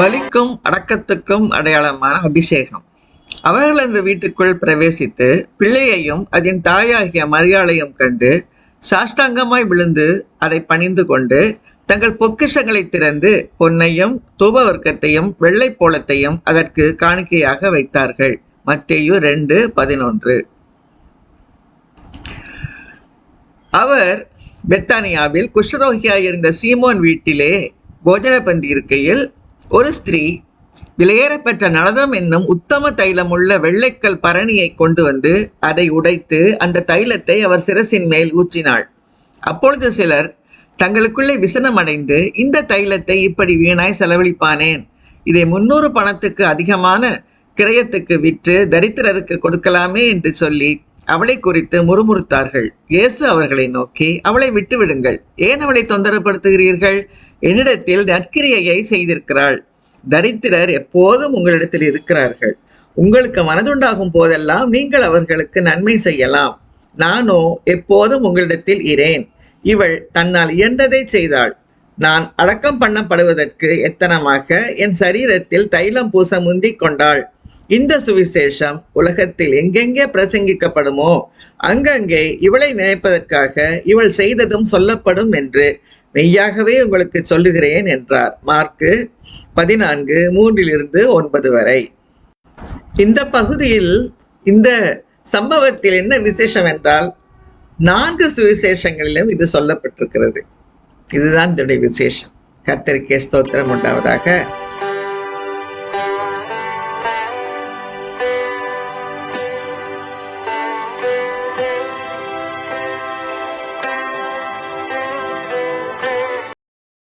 பலிக்கும் அடக்கத்துக்கும் அடையாளமான அபிஷேகம். அவர்கள் அந்த வீட்டுக்குள் பிரவேசித்து பிள்ளையையும் அதன் தாயாகிய மரியாளையும் கண்டு சாஷ்டாங்கமாய் விழுந்து அதை பணிந்து கொண்டு தங்கள் பொக்கிஷங்களை திறந்து பொன்னையும் தூபவர்க்கத்தையும் வெள்ளை போலத்தையும் அதற்கு காணிக்கையாக வைத்தார்கள். மத்தேயு ரெண்டு பதினொன்று. அவர் பெத்தானியாவில் குஷ்டரோகியாய் இருந்த சீமோன் வீட்டிலே போஜன பந்தி இருக்கையில் ஒரு ஸ்திரீ விலையேறப்பெற்ற நலதம் என்னும் உத்தம தைலமுள்ள வெள்ளைக்கல் பரணியை கொண்டு வந்து அதை உடைத்து அந்த தைலத்தை அவர் சிரசின் மேல் ஊற்றினாள். அப்பொழுது சிலர் தங்களுக்குள்ளே விசனமடைந்து இந்த தைலத்தை இப்படி வீணாய் செலவழிப்பானேன் இதை முன்னூறு பணத்துக்கு அதிகமான கிரயத்துக்கு விற்று தரித்திரருக்கு கொடுக்கலாமே? என்று சொல்லி அவளை குறித்து முறுமுறுத்தார்கள். இயேசு அவர்களை நோக்கி அவளை விட்டுவிடுங்கள். ஏன் அவளை தொந்தரப்படுத்துகிறீர்கள் என்னிடத்தில் நற்கிரியையை செய்திருக்கிறாள். தரித்திரர் எப்போதும் உங்களிடத்தில் இருக்கிறார்கள். உங்களுக்கு மனதுண்டாகும் போதெல்லாம் நீங்கள் அவர்களுக்கு நன்மை செய்யலாம். நானோ எப்போதும் உங்களிடத்தில் இரேன். இவள் தன்னால் இயன்றதை செய்தாள். நான் அடக்கம் பண்ணப்படுவதற்கு எத்தனமாக என் சரீரத்தில் தைலம் பூச முந்தி கொண்டாள். இந்த சுவிசேஷம் உலகத்தில் எங்கெங்கே பிரசங்கிக்கப்படுமோ அங்கங்கே இவளை நினைப்பதற்காக இவள் செய்ததும் சொல்லப்படும் என்று மெய்யாகவே உங்களுக்கு சொல்லுகிறேன் என்றார். மார்க்கு பதினான்கு மூன்றிலிருந்து ஒன்பது வரை. இந்த பகுதியில் இந்த சம்பவத்தில் என்ன விசேஷம் என்றால் நான்கு சுவிசேஷங்களிலும் இது சொல்லப்பட்டிருக்கிறது. இதுதான் இதனுடைய விசேஷம். கர்த்தருக்கே ஸ்தோத்திரம் உண்டாவதாக.